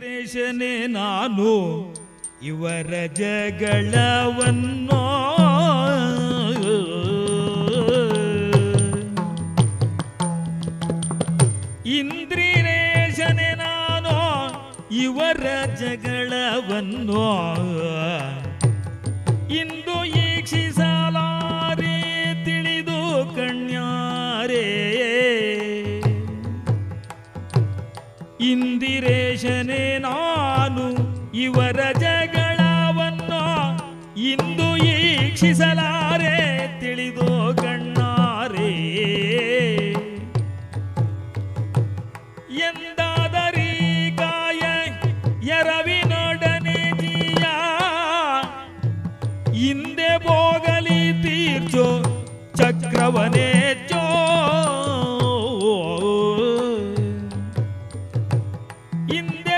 ರೇಷನೆ ನಾನು ಇವರ ಜಗಳವನ್ನು ಇಂದ್ರಿರೇಶನೆ ನಾನು ಇವರ ಜಗಳವನ್ನು ಇಂದು ಇಂದಿರೇಶನೇ ನಾನು ಇವರ ಜಗಳವನ್ನು ಇಂದು ಈಕ್ಷಿಸಲಾರೆ ತಿಳಿದೋ ಕಣ್ಣಾರೆ. ಎಂದಾದರಿ ಎರವಿನೊಡನೆ ಚಕ್ರವನೇ இந்த